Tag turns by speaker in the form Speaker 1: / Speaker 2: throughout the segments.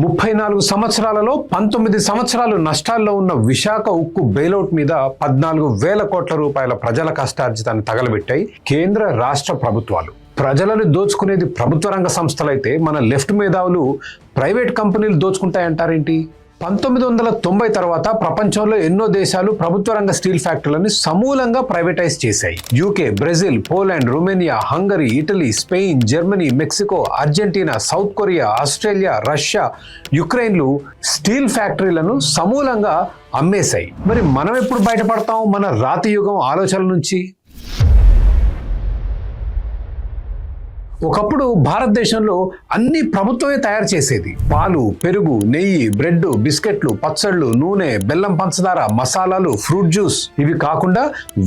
Speaker 1: ముప్పై నాలుగు సంవత్సరాలలో పంతొమ్మిది సంవత్సరాలు నష్టాల్లో ఉన్న విశాఖ ఉక్కు బెయిలౌట్ మీద పద్నాలుగు వేల కోట్ల రూపాయల ప్రజల కష్టార్జితాన్ని తగలబెట్టాయి కేంద్ర రాష్ట్ర ప్రభుత్వాలు. ప్రజలను దోచుకునేది ప్రభుత్వ రంగ సంస్థలైతే మన లెఫ్ట్ మేధావులు ప్రైవేట్ కంపెనీలు దోచుకుంటాయంటారేంటి? పంతొమ్మిది వందల తొంభై తర్వాత ప్రపంచంలో ఎన్నో దేశాలు ప్రభుత్వ రంగ స్టీల్ ఫ్యాక్టరీలను సమూలంగా ప్రైవేటైజ్ చేశాయి. UK Brazil Poland Romania Hungary Italy Spain Germany Mexico Argentina South Korea Australia Russia యుక్రెయిన్లు steel ఫ్యాక్టరీలను సమూలంగా అమ్మేశాయి. మరి మనం ఎప్పుడు బయటపడతాం? మన రాతి యుగం ఆలోచనల నుంచి? ఒకప్పుడు భారతదేశంలో అన్ని ప్రభుత్వమే తయారు చేసేది. పాలు పెరుగు నెయ్యి బ్రెడ్ బిస్కెట్లు పచ్చళ్ళు నూనె బెల్లం పంచదార మసాలాలు ఫ్రూట్ జ్యూస్. ఇవి కాకుండా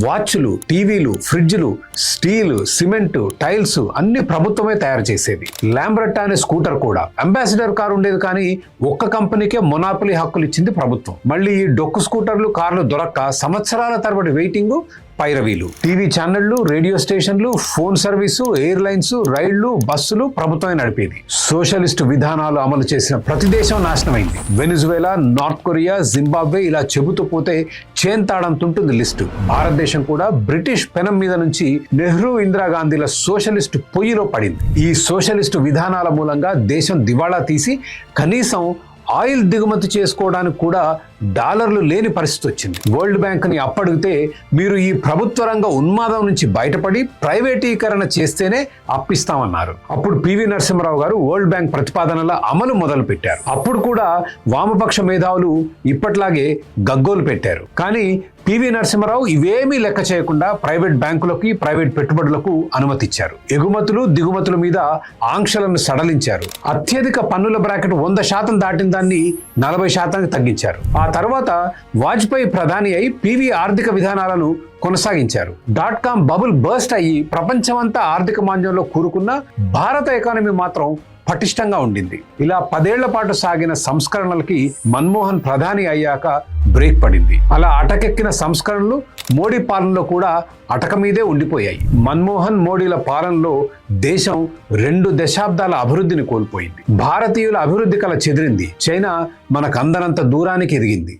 Speaker 1: వాచ్లు టీవీలు ఫ్రిడ్జ్లు స్టీల్ సిమెంట్ టైల్స్ అన్ని ప్రభుత్వమే తయారు చేసేది. ల్యాంబ్రెట్ అనే స్కూటర్ కూడా. అంబాసిడర్ కార్ ఉండేది కానీ ఒక్క కంపెనీకే మొనాపలి హక్కులు ఇచ్చింది ప్రభుత్వం. మళ్ళీ ఈ డొక్కు స్కూటర్లు కార్లు దొరక్క సంవత్సరాల తరబడి వెయిటింగ్ పైరవీలు. టీవీ ఛానళ్ళు రేడియో స్టేషన్లు ఫోన్ సర్వీసు ఎయిర్లైన్స్ రైళ్ళు బస్సులు ప్రభుత్వమే నడిపేది. సోషలిస్ట్ విధానాలు అమలు చేసిన ప్రతి దేశం నాశనమైంది. వెనుజువేలా నార్త్ కొరియా జింబాబ్వే ఇలా చెబుతూ పోతే చేంతాడంతుంటుంది లిస్టు. భారతదేశం కూడా బ్రిటిష్ పెనం మీద నుంచి నెహ్రూ ఇందిరాగాంధీల సోషలిస్ట్ పొయ్యిలో పడింది. ఈ సోషలిస్టు విధానాల మూలంగా దేశం దివాళా తీసి కనీసం ఆయిల్ దిగుమతి చేసుకోవడానికి కూడా డాలర్లు లేని పరిస్థితి వచ్చింది. వరల్డ్ బ్యాంక్ని అప్పడిగితే మీరు ఈ ప్రభుత్వ రంగ ఉన్మాదం నుంచి బయటపడి ప్రైవేటీకరణ చేస్తేనే అప్పిస్తామన్నారు. అప్పుడు పివి నరసింహరావు గారు వరల్డ్ బ్యాంక్ ప్రతిపాదనల అమలు మొదలు పెట్టారు అప్పుడు కూడా వామపక్ష మేధావులు ఇప్పట్లాగే గగ్గోలు పెట్టారు. కానీ పివి నరసింహరావు ఇవేమీ లెక్క చేయకుండా ప్రైవేట్ బ్యాంకులకి ప్రైవేట్ పెట్టుబడులకు అనుమతిచ్చారు. ఎగుమతులు దిగుమతుల మీద ఆంక్షలను సడలించారు. అత్యధిక పన్నుల బ్రాకెట్ వంద శాతం దాటిన దాన్ని నలభై శాతానికి తగ్గించారు. ఆ తర్వాత వాజ్పేయి ప్రధాని అయి పివి ఆర్థిక విధానాలను కొనసాగించారు. డాట్ కామ్ బబుల్ బర్స్ట్ అయ్యి ప్రపంచమంతా ఆర్థిక మాంద్యంలో కూరుకున్న భారత ఎకానమీ మాత్రం పటిష్టంగా ఉండింది. ఇలా పదేళ్ళ పాటు సాగిన సంస్కరణలకి మన్మోహన్ ప్రధాని అయ్యాక బ్రేక్ పడింది. అలా అటకెక్కిన సంస్కరణలు మోడీ పాలనలో కూడా అటక మీదే ఉండిపోయాయి. మన్మోహన్ మోడీల పాలనలో దేశం రెండు దశాబ్దాల అభివృద్ధిని కోల్పోయింది. భారతీయుల అభివృద్ధి కల చెదిరింది. చైనా మనకు అందనంత దూరానికి ఎదిగింది.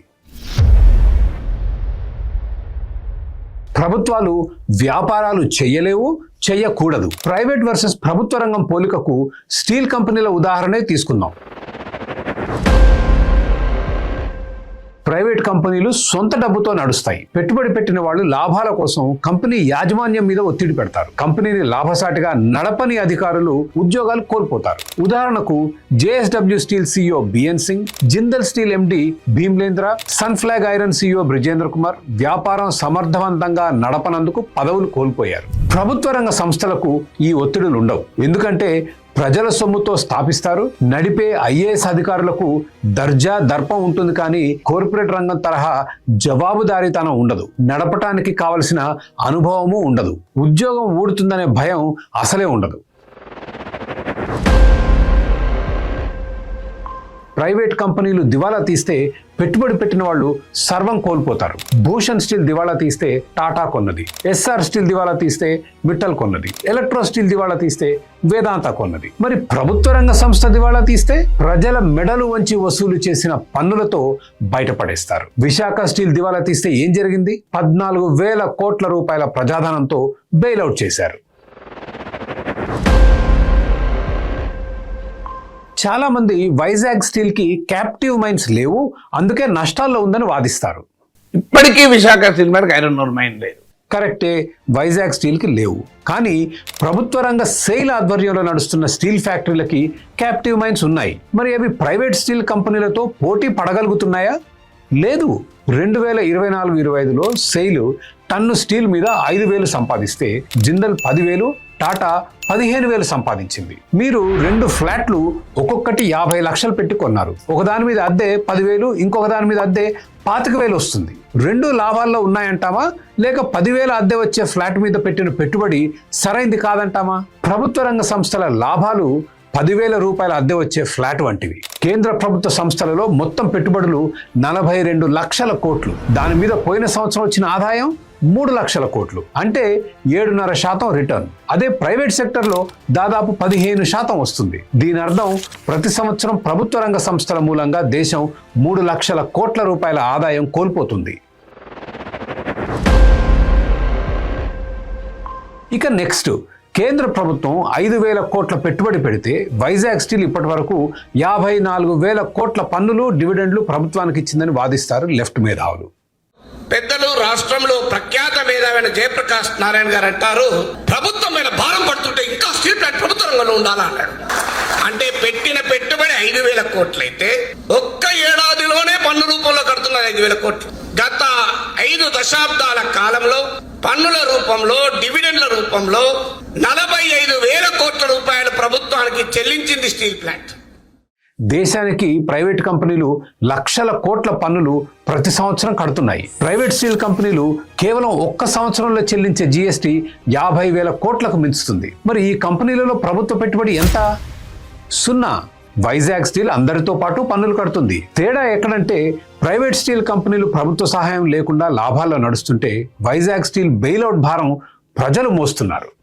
Speaker 1: ప్రభుత్వాలు వ్యాపారాలు చేయలేవు చేయకూడదు ప్రైవేట్ వర్సెస్ ప్రభుత్వ రంగం పోలికకు స్టీల్ కంపెనీల ఉదాహరణే తీసుకుందాం. ప్రైవేట్ కంపెనీలు సొంత డబ్బుతో నడుస్తాయి. పెట్టుబడి పెట్టిన వాళ్ళు లాభాల కోసం కంపెనీ యాజమాన్యం మీద ఒత్తిడి పెడతారు. కంపెనీని లాభసాటిగా నడపని అధికారులు ఉద్యోగాలు కోల్పోతారు. ఉదాహరణకు JSW steel CEO BN Singh Jindal steel MD Bhimlendra Sunflag iron CEO Brijendra Kumar వ్యాపారం సమర్థవంతంగా నడపనందుకు పదవులు కోల్పోయారు. ప్రభుత్వ రంగ సంస్థలకు ఈ ఒత్తిడులు ఉండవు. ఎందుకంటే ప్రజల సొమ్ముతో స్థాపిస్తారు. నడిపే ఐఏఎస్ అధికారులకు దర్జా దర్పం ఉంటుంది కానీ కార్పొరేట్ రంగం తరహా జవాబుదారీతనం ఉండదు. నడపటానికి కావలసిన అనుభవము ఉండదు. ఉద్యోగం ఊడుతుందనే భయం అసలే ఉండదు. ప్రైవేట్ కంపెనీలు దివాలా తీస్తే పెట్టుబడి పెట్టిన వాళ్ళు సర్వం కోల్పోతారు. భూషణ్ స్టీల్ దివాలా తీస్తే టాటా కొన్నది. ఎస్ఆర్ స్టీల్ దివాలా తీస్తే విట్టల్ కొన్నది. ఎలక్ట్రో స్టీల్ దివాలా తీస్తే వేదాంత కొన్నది. మరి ప్రభుత్వ రంగ సంస్థ దివాలా తీస్తే ప్రజల మెడలు వంచి వసూలు చేసిన పన్నులతో బయటపడేస్తారు. విశాఖ స్టీల్ దివాలా తీస్తే ఏం జరిగింది? పద్నాలుగు వేల కోట్ల రూపాయల ప్రజాధనంతో బెయిలౌట్ చేశారు. చాలా మంది వైజాగ్ స్టీల్కి క్యాప్టివ్ మైన్స్ లేవు అందుకే నష్టాల్లో ఉందని వాదిస్తారు.
Speaker 2: ఇప్పటికీ విశాఖ సినిమాకి ఐరన్ ఓర్ మైండ్ లేదు.
Speaker 1: కరెక్టే వైజాగ్ స్టీల్కి లేవు. కానీ ప్రభుత్వ రంగ సెయిల్ ఆధ్వర్యంలో నడుస్తున్న స్టీల్ ఫ్యాక్టరీలకి క్యాప్టివ్ మైన్స్ ఉన్నాయి. మరి అవి ప్రైవేట్ స్టీల్ కంపెనీలతో పోటీ పడగలుగుతున్నాయా? లేదు. రెండు వేల ఇరవై నాలుగు ఇరవై ఐదులో సెయిల్ టన్ను స్టీల్ మీద ఐదు వేలు సంపాదిస్తే జిందల్ పదివేలు టాటా పదిహేను వేలు సంపాదించింది. మీరు రెండు ఫ్లాట్లు ఒక్కొక్కటి యాభై లక్షలు పెట్టి కొన్నారు. ఒకదాని మీద అద్దె పదివేలు ఇంకొక దాని మీద అద్దె పాతిక వేలు వస్తుంది. రెండు లాభాల్లో ఉన్నాయంటామా లేక పదివేల అద్దె వచ్చే ఫ్లాట్ మీద పెట్టిన పెట్టుబడి సరైంది కాదంటామా ప్రభుత్వ రంగ సంస్థల లాభాలు పదివేల రూపాయల అద్దె వచ్చే ఫ్లాట్ వంటివి. కేంద్ర ప్రభుత్వ సంస్థలలో మొత్తం పెట్టుబడులు నలభై రెండు లక్షల కోట్లు. దాని మీద పోయిన సంవత్సరం వచ్చిన ఆదాయం మూడు లక్షల కోట్లు. అంటే ఏడున్నర శాతం రిటర్న్ అదే ప్రైవేట్ సెక్టర్లో దాదాపు పదిహేను శాతం వస్తుంది. దీని అర్థం ప్రతి సంవత్సరం ప్రభుత్వ రంగ సంస్థల మూలంగా దేశం మూడు లక్షల కోట్ల రూపాయల ఆదాయం కోల్పోతుంది. ఇక నెక్స్ట్ కేంద్ర ప్రభుత్వం ఐదు వేల కోట్ల పెట్టుబడి పెడితే వైజాగ్ స్టీల్ ఇప్పటి వరకు యాభై నాలుగు వేల కోట్ల పన్నులు డివిడెండ్లు ప్రభుత్వానికి ఇచ్చిందని వాదిస్తారు లెఫ్ట్ మేధావులు.
Speaker 3: పెద్దలు రాష్ట్రంలో ప్రఖ్యాత మేధావైన జయప్రకాష్ నారాయణ గారు అంటారు ప్రభుత్వం మీద భారం పడుతుంటే ఇంకా స్టీల్ ప్లాంట్ ప్రభుత్వ రంగంలో ఉండాలన్నాడు అంటే పెట్టిన పెట్టుబడి ఐదు వేల కోట్లయితే ఒక్క ఏడాదిలోనే పన్ను రూపంలో కడుతున్నారు ఐదు వేల కోట్లు. గత ఐదు దశాబ్దాల కాలంలో పన్నుల రూపంలో డివిడెండ్ల రూపంలో నలభై ఐదు వేల కోట్ల రూపాయలు ప్రభుత్వానికి చెల్లించింది స్టీల్ ప్లాంట్.
Speaker 1: దేశానికి ప్రైవేట్ కంపెనీలు లక్షల కోట్ల పన్నులు ప్రతి సంవత్సరం కడుతున్నాయి. ప్రైవేట్ స్టీల్ కంపెనీలు కేవలం ఒక్క సంవత్సరంలో చెల్లించే జీఎస్టీ యాభై వేల కోట్లకు మించుతుంది. మరి ఈ కంపెనీలలో ప్రభుత్వ పెట్టుబడి ఎంత? సున్నా. వైజాగ్ స్టీల్ అందరితో పాటు పన్నులు కడుతుంది. తేడా ఎక్కడంటే ప్రైవేట్ స్టీల్ కంపెనీలు ప్రభుత్వ సహాయం లేకుండా లాభాల్లో నడుస్తుంటే వైజాగ్ స్టీల్ బెయిలౌట్ భారం ప్రజలు మోస్తున్నారు.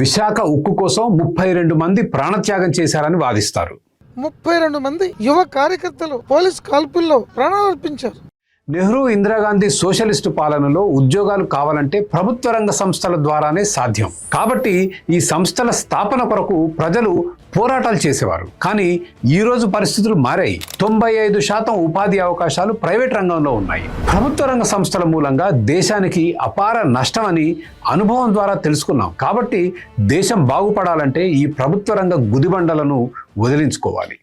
Speaker 1: విశాఖ ఉక్కు కోసం ముప్పై రెండు మంది ప్రాణత్యాగం చేశారని వాదిస్తారు.
Speaker 4: ముప్పై రెండు మంది యువ కార్యకర్తలు పోలీస్ కాల్పుల్లో ప్రాణాలర్పించారు
Speaker 1: నెహ్రూ ఇందిరాగాంధీ సోషలిస్టు పాలనలో ఉద్యోగాలు కావాలంటే ప్రభుత్వ రంగ సంస్థల ద్వారానే సాధ్యం. కాబట్టి ఈ సంస్థల స్థాపన కొరకు ప్రజలు పోరాటాలు చేసేవారు. కానీ ఈ రోజు పరిస్థితులు మారాయి. తొంభై ఐదు శాతం ఉపాధి అవకాశాలు ప్రైవేట్ రంగంలో ఉన్నాయి. ప్రభుత్వ రంగ సంస్థల మూలంగా దేశానికి అపార నష్టం అని అనుభవం ద్వారా తెలుసుకున్నాం. కాబట్టి దేశం బాగుపడాలంటే ఈ ప్రభుత్వ రంగ గుదిబండలను వదిలించుకోవాలి.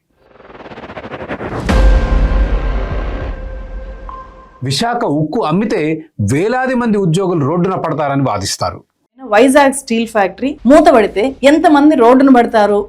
Speaker 1: విశాఖ ఉక్కు అమ్మితే వేలాది మంది ఉద్యోగులు రోడ్డున పడతారని వాదిస్తారు.
Speaker 5: వైజాగ్ స్టీల్ ఫ్యాక్టరీ మూతబడితే ఎంతమంది రోడ్డును పడతారు?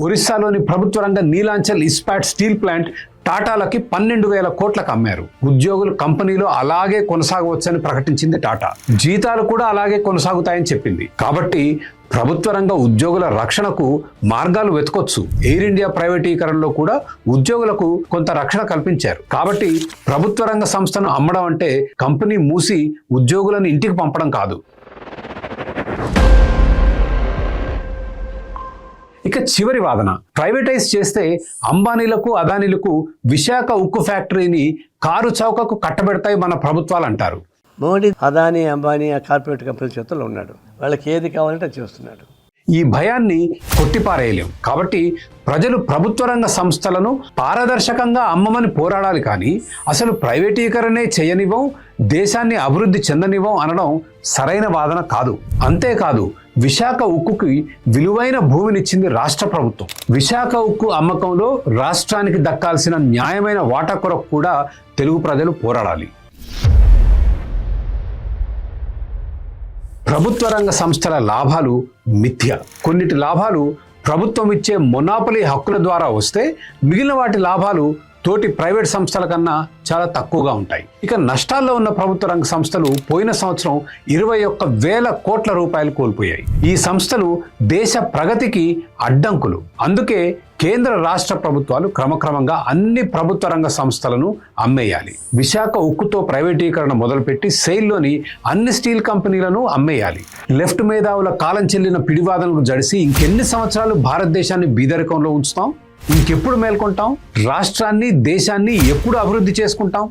Speaker 1: ఒరిస్సాలోని ప్రభుత్వ రంగ నీలాంచల్ ఇస్పాట్ స్టీల్ ప్లాంట్ టాటాలకి పన్నెండు వేల కోట్లకు అమ్మారు. ఉద్యోగులు కంపెనీలో అలాగే కొనసాగవచ్చని ప్రకటించింది టాటా. జీతాలు కూడా అలాగే కొనసాగుతాయని చెప్పింది. కాబట్టి ప్రభుత్వ రంగ ఉద్యోగుల రక్షణకు మార్గాలు వెతకొచ్చు. ఎయిర్ ఇండియా ప్రైవేటీకరణలో కూడా ఉద్యోగులకు కొంత రక్షణ కల్పించారు. కాబట్టి ప్రభుత్వ రంగ సంస్థను అమ్మడం అంటే కంపెనీ మూసి ఉద్యోగులను ఇంటికి పంపడం కాదు. ఇక చివరి వాదన. ప్రైవేటైజ్ చేస్తే అంబానీలకు అదానీలకు విశాఖ ఉక్కు ఫ్యాక్టరీని కారు చౌకకు కట్టబెడతాయి మన ప్రభుత్వాలు అంటారు.
Speaker 6: మోడీ అదానీ అంబానీ ఆ కార్పొరేట్ కంపెనీల చేతుల్లో ఉన్నాడు. వాళ్ళకి ఏది కావాలంటే చేస్తున్నాడు.
Speaker 1: ఈ భయాన్ని కొట్టిపారేయలేం. కాబట్టి ప్రజలు ప్రభుత్వ రంగ సంస్థలను పారదర్శకంగా అమ్మమని పోరాడాలి కానీ అసలు ప్రైవేటీకరణే చేయనివ్వం దేశాన్ని అభివృద్ధి చెందనివ్వం అనడం సరైన వాదన కాదు. అంతేకాదు విశాఖ ఉక్కుకి విలువైన భూమినిచ్చింది రాష్ట్ర ప్రభుత్వం. విశాఖ ఉక్కు అమ్మకంలో రాష్ట్రానికి దక్కాల్సిన న్యాయమైన వాటా కొరకు కూడా తెలుగు ప్రజలు పోరాడాలి. ప్రభుత్వ రంగ సంస్థల లాభాలు మిథ్య. కొన్నిటి లాభాలు ప్రభుత్వం ఇచ్చే మొనాపలి హక్కుల ద్వారా వస్తే మిగిలిన వాటి లాభాలు తోటి ప్రైవేట్ సంస్థల కన్నా చాలా తక్కువగా ఉంటాయి. ఇక నష్టాల్లో ఉన్న ప్రభుత్వ రంగ సంస్థలు పోయిన సంవత్సరం ఇరవై ఒక్క వేల కోట్ల రూపాయలు కోల్పోయాయి. ఈ సంస్థలు దేశ ప్రగతికి అడ్డంకులు. అందుకే కేంద్ర రాష్ట్ర ప్రభుత్వాలు క్రమక్రమంగా అన్ని ప్రభుత్వ రంగ సంస్థలను అమ్మేయాలి. విశాఖ ఉక్కుతో ప్రైవేటీకరణ మొదలుపెట్టి సెయిల్లోని అన్ని స్టీల్ కంపెనీలను అమ్మేయాలి. లెఫ్ట్ మేధావుల కాలం చెల్లిన పిడివాదనకు జడిసి ఇంకెన్ని సంవత్సరాలు భారతదేశాన్ని బీదరికంలో ఉంచుతాం? ఇంకెప్పుడు మేల్కొంటాం? రాష్ట్రాన్ని దేశాన్ని ఎప్పుడు అభివృద్ధి చేసుకుంటాం?